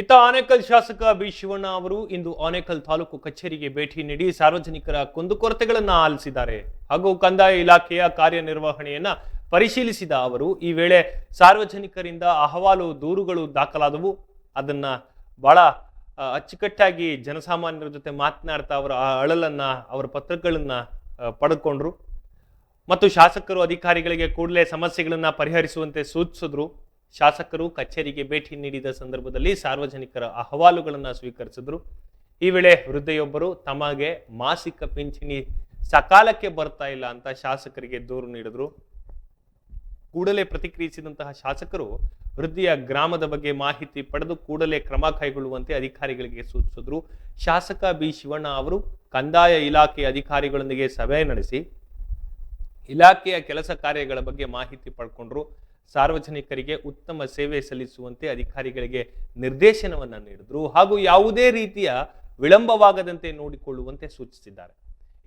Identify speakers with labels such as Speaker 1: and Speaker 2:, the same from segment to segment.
Speaker 1: ಇತ್ತ ಆನೇಕಲ್ ಶಾಸಕ ಬಿ ಶಿವಣ್ಣ ಅವರು ಇಂದು ಆನೇಕಲ್ ತಾಲೂಕು ಕಚೇರಿಗೆ ಭೇಟಿ ನೀಡಿ ಸಾರ್ವಜನಿಕರ ಕುಂದುಕೊರತೆಗಳನ್ನ ಆಲಿಸಿದ್ದಾರೆ. ಹಾಗೂ ಕಂದಾಯ ಇಲಾಖೆಯ ಕಾರ್ಯನಿರ್ವಹಣೆಯನ್ನ ಪರಿಶೀಲಿಸಿದ ಅವರು, ಈ ವೇಳೆ ಸಾರ್ವಜನಿಕರಿಂದ ಅಹವಾಲು ದೂರುಗಳು ದಾಖಲಾದವು. ಅದನ್ನ ಬಹಳ ಅಚ್ಚುಕಟ್ಟಾಗಿ ಜನಸಾಮಾನ್ಯರ ಜೊತೆ ಮಾತನಾಡ್ತಾ ಅವರ, ಆ ಅಳಲನ್ನ, ಅವರ ಪತ್ರಗಳನ್ನ ಪಡ್ಕೊಂಡ್ರು ಪಡೆದುಕೊಂಡ್ರು. ಮತ್ತು ಶಾಸಕರು ಅಧಿಕಾರಿಗಳಿಗೆ ಕೂಡಲೇ ಸಮಸ್ಯೆಗಳನ್ನ ಪರಿಹರಿಸುವಂತೆ ಸೂಚಿಸಿದ್ರು. ಶಾಸಕರು ಕಚೇರಿಗೆ ಭೇಟಿ ನೀಡಿದ ಸಂದರ್ಭದಲ್ಲಿ ಸಾರ್ವಜನಿಕರ ಅಹವಾಲುಗಳನ್ನು ಸ್ವೀಕರಿಸಿದ್ರು. ಈ ವೇಳೆ ವೃದ್ಧೆಯೊಬ್ಬರು ತಮಗೆ ಮಾಸಿಕ ಪಿಂಚಣಿ ಸಕಾಲಕ್ಕೆ ಬರ್ತಾ ಇಲ್ಲ ಅಂತ ಶಾಸಕರಿಗೆ ದೂರು ನೀಡಿದ್ರು. ಕೂಡಲೇ ಪ್ರತಿಕ್ರಿಯಿಸಿದಂತಹ ಶಾಸಕರು ವೃದ್ಧಿಯ ಗ್ರಾಮದ ಬಗ್ಗೆ ಮಾಹಿತಿ ಪಡೆದು ಕೂಡಲೇ ಕ್ರಮ ಕೈಗೊಳ್ಳುವಂತೆ ಅಧಿಕಾರಿಗಳಿಗೆ ಸೂಚಿಸಿದ್ರು. ಶಾಸಕ ಬಿ. ಶಿವಣ್ಣ ಅವರು ಕಂದಾಯ ಇಲಾಖೆ ಅಧಿಕಾರಿಗಳೊಂದಿಗೆ ಸಭೆ ನಡೆಸಿ ಇಲಾಖೆಯ ಕೆಲಸ ಕಾರ್ಯಗಳ ಬಗ್ಗೆ ಮಾಹಿತಿ ಪಡ್ಕೊಂಡ್ರು. ಸಾರ್ವಜನಿಕರಿಗೆ ಉತ್ತಮ ಸೇವೆ ಸಲ್ಲಿಸುವಂತೆ ಅಧಿಕಾರಿಗಳಿಗೆ ನಿರ್ದೇಶನವನ್ನು ನೀಡಿದ್ರು ಹಾಗೂ ಯಾವುದೇ ರೀತಿಯ ವಿಳಂಬವಾಗದಂತೆ ನೋಡಿಕೊಳ್ಳುವಂತೆ ಸೂಚಿಸಿದ್ದಾರೆ.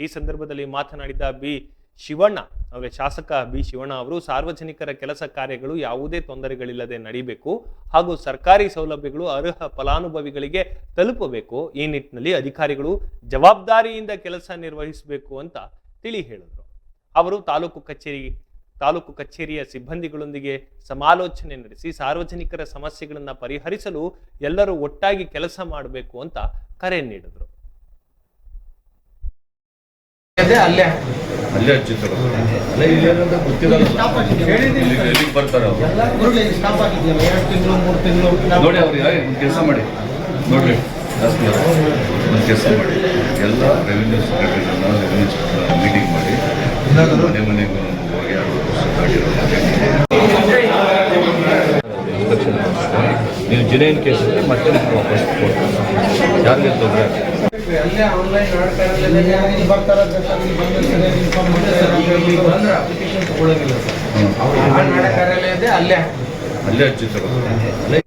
Speaker 1: ಈ ಸಂದರ್ಭದಲ್ಲಿ ಮಾತನಾಡಿದ ಬಿ. ಶಿವಣ್ಣ ಅವರೇ ಶಾಸಕ ಬಿ. ಶಿವಣ್ಣ ಅವರು, ಸಾರ್ವಜನಿಕರ ಕೆಲಸ ಕಾರ್ಯಗಳು ಯಾವುದೇ ತೊಂದರೆಗಳಿಲ್ಲದೆ ನಡೀಬೇಕು ಹಾಗೂ ಸರ್ಕಾರಿ ಸೌಲಭ್ಯಗಳು ಅರ್ಹ ಫಲಾನುಭವಿಗಳಿಗೆ ತಲುಪಬೇಕು. ಈ ನಿಟ್ಟಿನಲ್ಲಿ ಅಧಿಕಾರಿಗಳು ಜವಾಬ್ದಾರಿಯಿಂದ ಕೆಲಸ ನಿರ್ವಹಿಸಬೇಕು ಅಂತ ತಿಳಿ ಹೇಳಿದರು. ಅವರು ತಾಲೂಕು ಕಚೇರಿ ತಾಲೂಕು ಕಚೇರಿಯ ಸಿಬ್ಬಂದಿಗಳೊಂದಿಗೆ ಸಮಾಲೋಚನೆ ನಡೆಸಿ ಸಾರ್ವಜನಿಕರ ಸಮಸ್ಯೆಗಳನ್ನು ಪರಿಹರಿಸಲು ಎಲ್ಲರೂ ಒಟ್ಟಾಗಿ ಕೆಲಸ ಮಾಡಬೇಕು ಅಂತ ಕರೆ ನೀಡಿದರು.
Speaker 2: ಅದೇ ಅಲ್ಲೇ
Speaker 3: ಅಲ್ಲೇ ಹಚ್ಚಿತ್ತು ಅಲ್ಲೇ ಇಲ್ಲಿ ಏನಂತ ಗೊತ್ತಿರಲ್ಲ ಇಲ್ಲಿ ಎಲ್ಲಿಗೆ ಬರ್ತಾರೆ ಅವರು?
Speaker 2: ಗುರುಗಳು ಸ್ಟಾಪ್ ಆಗಿದೆಯಲ್ಲ? ಎರಡು ತಿಂಗಳು ಮೂರು ತಿಂಗಳು
Speaker 3: ನೋಡಿ ಅವ್ರಿಗೆ ಕೆಲಸ ಮಾಡಿ. ನೋಡ್ರಿ ಒಂದು ಕೆಲಸ ಮಾಡಿ. ಎಲ್ಲ ರೆವಿನ್ಯೂ ಸೆಕ್ರೆಟರಿಗಳನ್ನ ರೆವಿನ್ಯೂ ಮೀಟಿಂಗ್ ಮಾಡಿ. ಮನೆ ಮನೆಗೂ ಜಿನೇನ್ ಕೇಸ್ ಇದೆ ಮತ್ತೆ ನಿಮ್ಗೆ ವಾಪಸ್ ಕೊಡ್ತೀನಿ. ಯಾರಿಗೆ ತೊಂದರೆ
Speaker 2: ಅಲ್ಲೇ ಆನ್ಲೈನ್ ಇಲ್ಲಿ